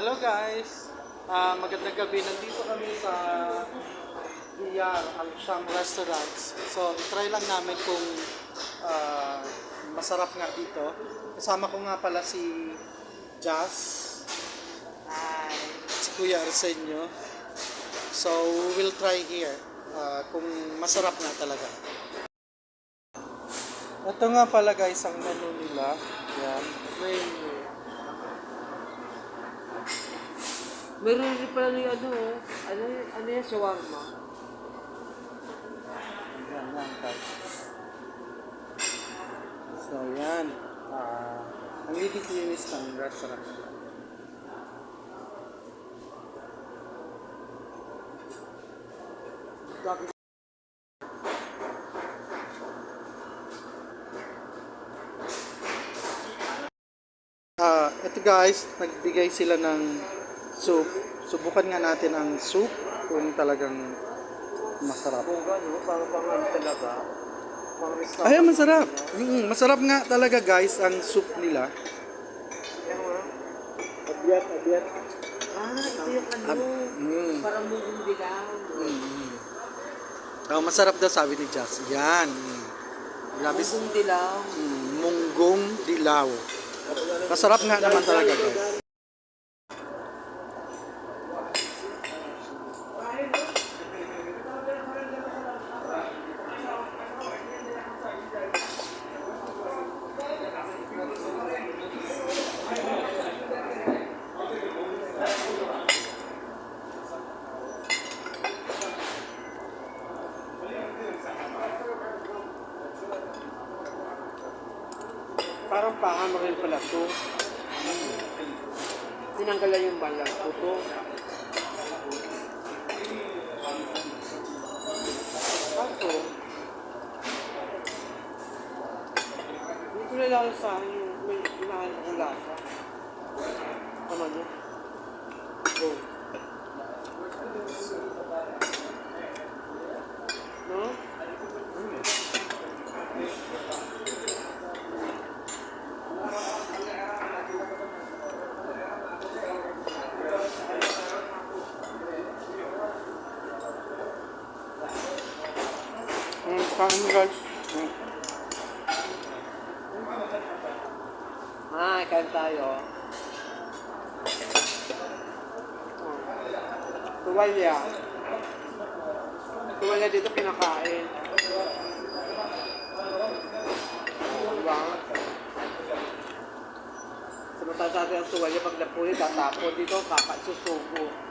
Hello guys! Ah, magandang gabi. Nandito kami sa DR, Al Sham Restaurants. So, try lang namin kung ah, masarap nga dito. Kasama ko nga pala si Jazz. Hi! Si Kuya Arsenio. So, we'll try here ah, kung masarap nga talaga. Ito nga pala guys ang menu nila. Yan. Menu. Meron rin pala ni ano, oh. ano, ano yan, shawarma. Yan, yan, guys. So, yan. Ah, ang linis ng restaurant. Bakit? Ah, ito guys, nagbigay sila ng soup. Subukan nga natin ang soup kung talagang masarap. Ay, masarap. Mm, masarap nga talaga guys ang soup nila. Abyat, abyat. Ah, ito yung ano. Mm. Parang mungong dilaw. Mm. Oh, masarap daw sabi ni Jazz. Yan. Mm. Grabe. Mungong dilaw. Mm, munggong dilaw. Masarap nga naman talaga guys. Parang pangan rin pala ito. Tinanggalan yung balang puto. Kaso, hindi ko nalalasahan yung may inahan akong lasa. Tama niyo? Oh. No? Guys. Mm. Ah, kain tayo. Tuwalya. Tuwalya dito kinakain. Diba? Samantala sa atin ang tuwalya pag napuli, tatapon dito, kakasusubo.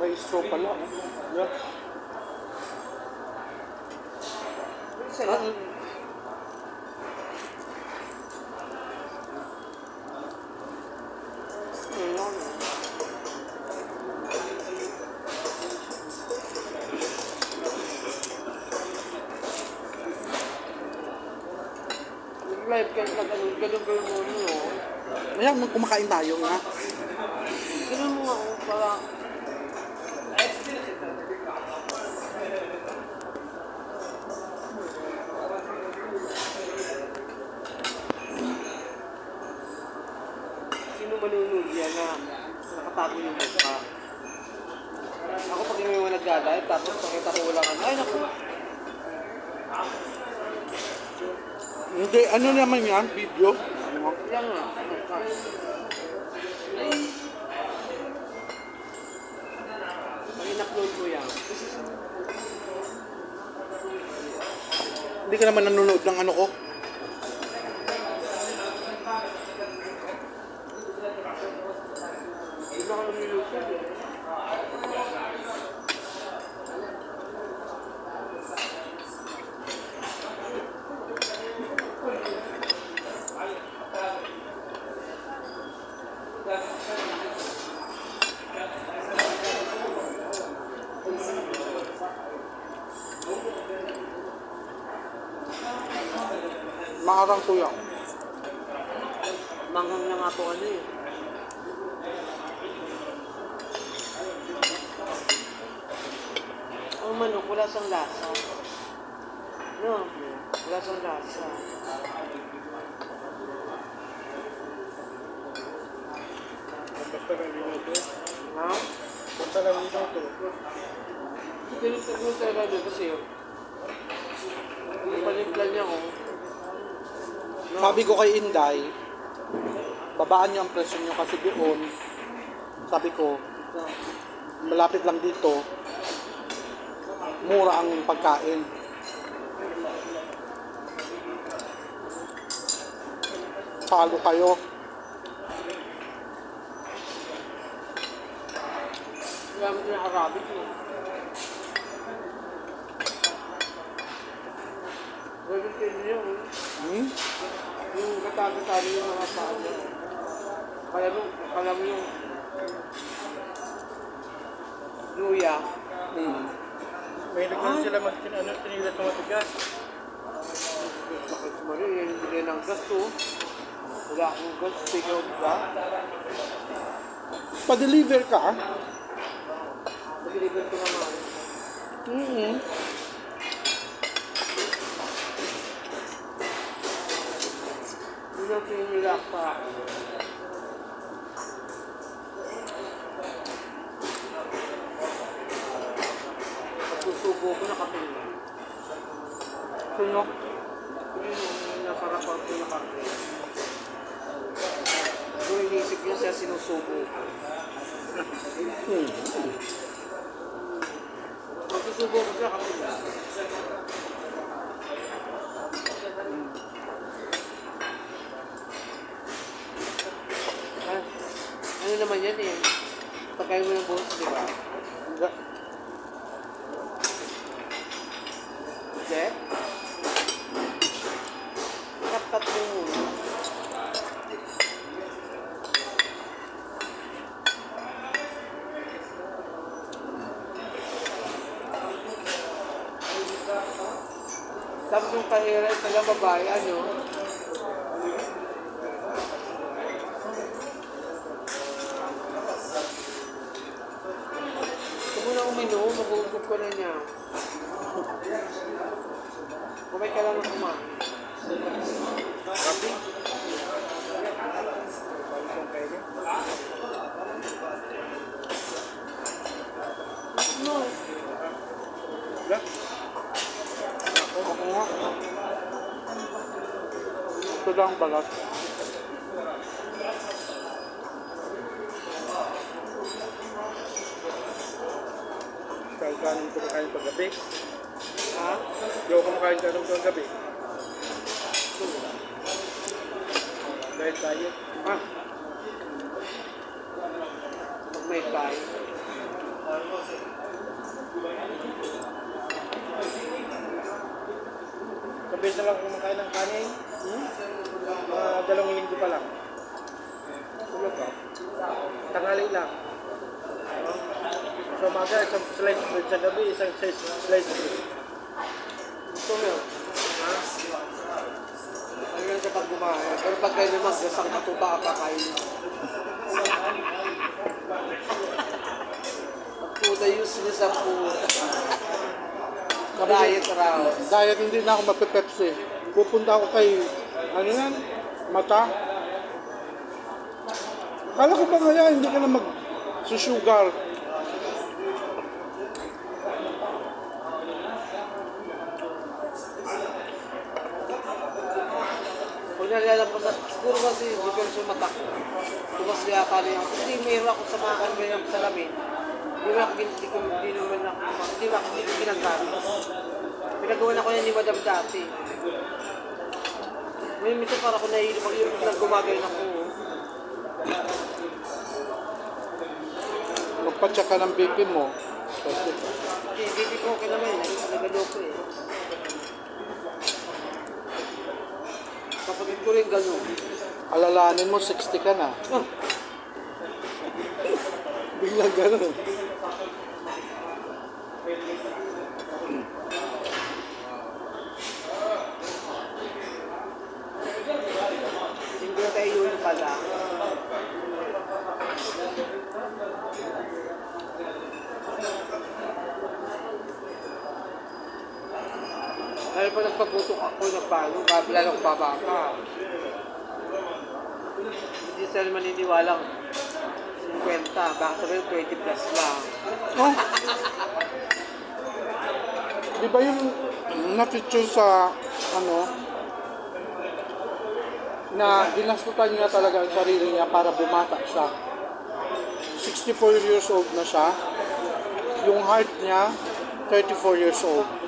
May straw pala. eh. Yeah. Sarap. Ayun. Live ka na ganun, ganun ganun mo mag- kumakain tayo nga. Ganun mo nga ako para Sino manunod yan na nakatago yung mukha? Ako pag yung mga nagdadayat, tapos pakita ko wala ka na, ay naku, Hindi, ano naman yan? Video? yan nga. Pag in-upload ko yan, Hindi ka naman nanonood ng ano ko. Maarang kuya. Manghang na nga po ano eh. Ang manok, wala siyang lasa. No, wala siyang lasa. Basta lang minuto. Ha? Basta lang minuto. Tinutulong talaga doon kasi yung panimpla niya ko. No? Sabi ko kay Inday, babaan niyo ang presyo niyo kasi doon, sabi ko, malapit lang dito, mura ang pagkain. Palo kayo. Gamit niya Arabic eh. Gamit kayo eh. Hmm? Yung katagatali yung mga paa niya. Kaya mo, kala mo yung luya. Hmm. May nagkan sila mag ano, tinilat ng matigas. Bakit mo rin, yan hindi ng gasto. Wala akong gasto, ikaw ba? Pa-deliver ka? Pag-deliver ko naman. Hmm. Hindi na pinilak pa. Susubo ko nakatingin. Sino? Yun yung nasarapan ko na karte. Kung inisip niya siya sinusubo. Hmm. Magsusubo ko siya kasi Ah, ano naman yan eh. Pagkain mo ng buhos, di ba? Hindi? Kat-kat mo muna. Tapos yung kahira sa babae, ano? Na niya. Kumay ka lang ng kumain. No. Ako nga. Ito lang balat. Kaya kanin kumakain pag gabi. Ha? Hindi ako kumakain kanin pag gabi. Dahil diet. Ha? Pag may kain. Sabay na lang kumakain ng kanin. Hmm? Mga dalawang linggo pa lang. Tulog ka. Tangali lang. Sa umaga, isang slice bread. Sa gabi, isang slice slice bread. Gusto mo yun? Ha? Ano yan sa pag kumain? Pero pag kayo naman, gasang katupa ka kakain. Puta useless ang puta. Diet raw. Diet hindi na ako mapipepsi. Pupunta ako kay, ano yan, mata. Kala ko ba kaya hindi ka na mag-sugar? Kung nalalapas na, siguro kasi yung mata ko. Tumas kaya kali ako. Hindi mayroon ako sa mga kanila ng salamin. Hindi ako, hindi ko, hindi naman ako, hindi ako, hindi ko ginagamit. Pinagawa na ko yan ni Madam dati. May minsan para ako nahihilo pag yung nang gumagayon ako. Magpa-check ka ng BP mo. Kasi, hindi ko okay naman eh. Nagaloko eh. Kapatid ko rin ganun. Alalahanin mo, 60 ka na. Biglang ganun. Siguro tayo yun pala. Dahil pa nagpaputok ako ng paano, kabila ng babaka. Hindi sila maniniwalang 50, baka sabihin 20 plus lang. Oh. Di ba yung na-feature sa ano na ginastutan niya talaga ang sarili niya para bumata siya. 64 years old na siya. Yung heart niya, 34 years old.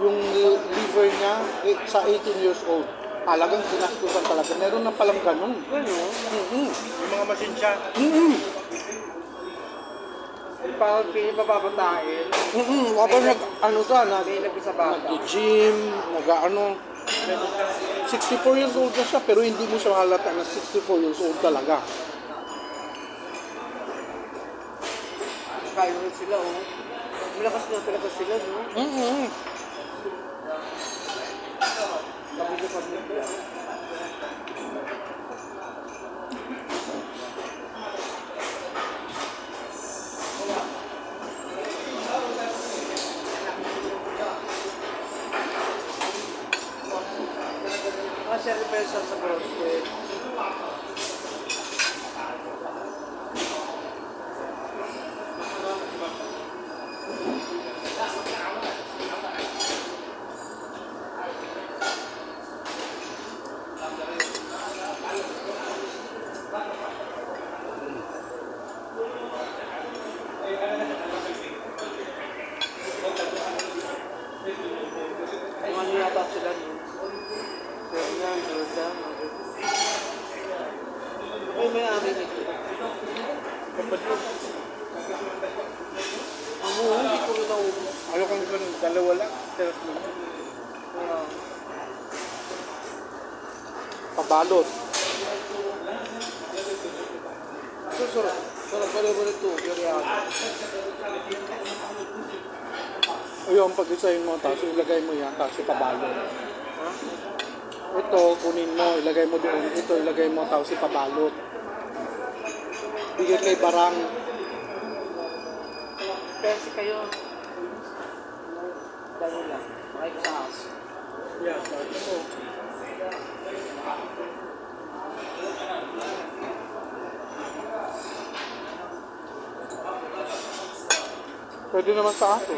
Yung li- liver niya, eh, sa 18 years old. Talagang ginastutan talaga. Meron na palang ganun. Ano? Mm-mm. Yung mga machine siya. Mm-mm. Yung parang pinipapabatain, Mm-mm. Habang nag, ano ka, nag, may nagbi sa bata. nag-gym, nag-ano. 64 years old na siya, pero hindi mo siya halata na 64 years old talaga. Rin sila, oh. Malakas na talaga sila, no? Mm-mm. Sabi ko pa nila. Ah, siya rin pa sa CrossFit. Kung ano yata sila, no? Fernan, Jordan, Ay, may amin ito. Kapatid. Muho, hindi ko rin naubos. Ayaw kong ganun. Dalawa lang. Tatlo. Kaya, Pabalot. ito sarap. Sarap pa rin ito. Pero yan. Ayun, pag-isahin mo, tapos ilagay mo yan, tapos ipabalot. Ha? Ito, kunin mo, ilagay mo doon. Ito, ilagay mo, tapos ipabalot. Bigay kay Barang. Kasi kayo. Dalo lang. Makik sa house. Yeah. Ito. Pwede naman sa ato.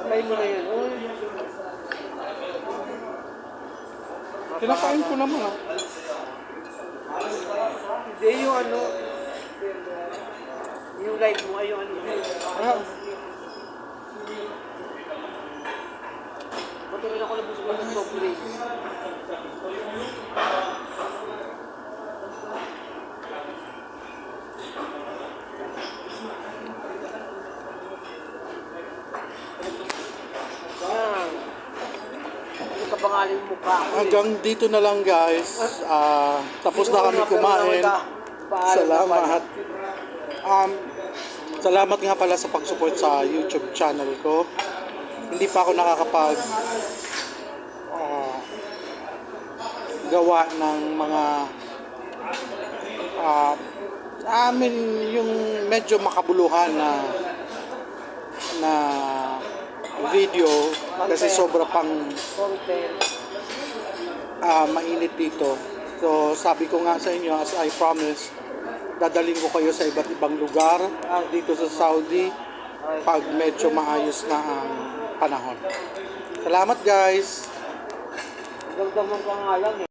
Patay mo na yun. Uy. Kinakain ko naman ah. Hindi yung ano. Yung live mo ay yung ano. Ayan. Matuloy ako nabusog ng soft Yung mukha ko. Hanggang dito na lang guys. Ah, tapos na kami kumain. Salamat. Um, salamat nga pala sa pag-support sa YouTube channel ko. Hindi pa ako nakakapag ah, gawa ng mga ah, amin yung medyo makabuluhan na na video kasi sobra pang ah, mainit dito. So sabi ko nga sa inyo as I promised, dadaling ko kayo sa iba't ibang lugar ah, dito sa Saudi pag medyo maayos na ang panahon. Salamat guys! Ganda mong pangalan eh.